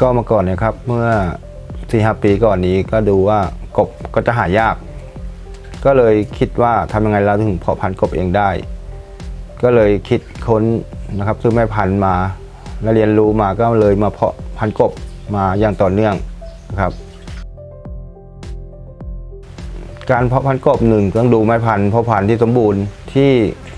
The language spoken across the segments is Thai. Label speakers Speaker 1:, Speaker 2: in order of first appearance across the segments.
Speaker 1: ก็เมื่อก่อนเนี่ยครับเมื่อสี่ห้าปีก่อนนี้ก็ดูว่ากบก็จะหายาก ก็เลยคิดว่าทำยังไงเราถึงเพาะพันธุ์กบเองได้ ก็เลยคิดค้นนะครับซื้อแม่พันธุ์มาแล้วเรียนรู้มาก็เลยมาเพาะพันธุ์กบมาอย่างต่อเนื่องนะครับ การเพาะพันธุ์กบหนึ่งต้องดูแม่พันธุ์เพาะพันธุ์ที่สมบูรณ์ ที่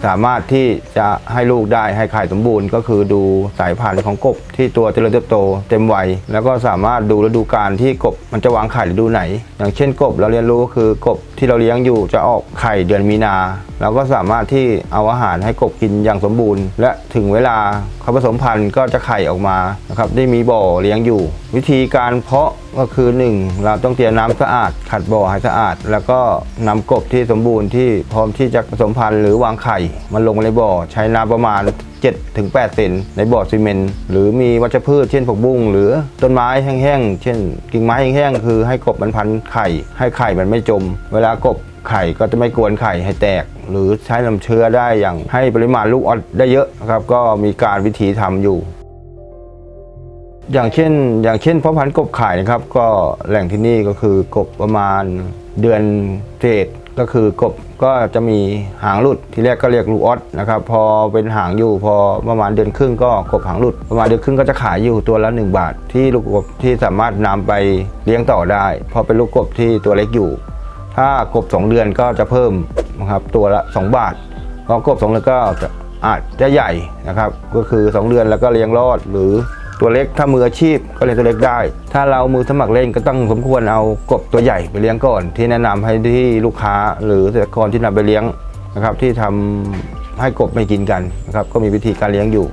Speaker 1: สามารถที่จะให้ลูกได้ให้ไข่สมบูรณ์ก็คือดูสายพันธุ์ของกบที่ตัวเจริญเติบโตเต็มวัยแล้วก็สามารถดูฤดูกาลที่กบมันจะวางไข่ฤดูไหน อย่างเช่นกบเราเรียนรู้คือกบที่เราเลี้ยงอยู่จะออกไข่เดือนมีนาเราก็สามารถที่เอาอาหารให้กบกินอย่างสมบูรณ์ และถึงเวลาเขาผสมพันธุ์ก็จะไข่ออกมานะครับได้มีบ่อเลี้ยงอยู่ วิธีการเพาะก็คือหนึ่งเราต้องเตรียมน้ำสะอาด ขัดบ่อให้สะอาด แล้วก็นำกบที่สมบูรณ์ที่พร้อมที่จะผสมพันธุ์รือวางไข่มาลงในบ่อใช้น้ำประมาณ7ถึง8เซนในบ่อซีเมนต์หรือมีวัชพืชเช่นผักบุ้งหรือต้นไม้แห้งๆ เช่น กิ่งไม้แห้งๆ คือให้กบมันพันไข่ ให้ไข่มันไม่จม เวลากบไข่ก็จะไม่กวนไข่ให้แตก หรือใช้น้ำเชื้อได้อย่างให้ปริมาณลูกออดได้เยอะนะครับก็มีการวิธีทำอยู่อย่างเช่นอย่างเช่นพ่อพันธุ์กบขายนะครับ ก็แหล่งที่นี่ก็คือกบประมาณเดือนเศษ ก็คือกบก็จะมีหางหลุดที่แรกก็เรียกลูกออสนะครับพอเป็นหางอยู่พอประมาณเดือนครึ่งก็กบหางหลุด ประมาณเดือนครึ่งก็จะขายอยู่ตัวละ 1 บาท ที่ลูกกบที่สามารถนำไปเลี้ยงต่อได้พราะเป็นลูกกบที่ตัวเล็กอยู่ ถ้ากบ 2 เดือนก็จะเพิ่มนะครับตัวละ 2 บาทพราะกบ2เดือนก็จะอาจจะใหญ่นะครับก็คือ 2 เดือนแล้วก็เลี้ยงรอดหรือ ตัวเล็กถ้ามืออาชีพก็เลี้ยงตัวเล็กได้ ถ้าเรามือสมัครเล่นก็ต้องสมควรเอากบตัวใหญ่ไปเลี้ยงก่อน ที่แนะนำให้ที่ลูกค้าหรือเกษตรกรที่นำไปเลี้ยงนะครับที่ทำให้กบไม่กินกันนะครับก็มีวิธีการเลี้ยงอยู่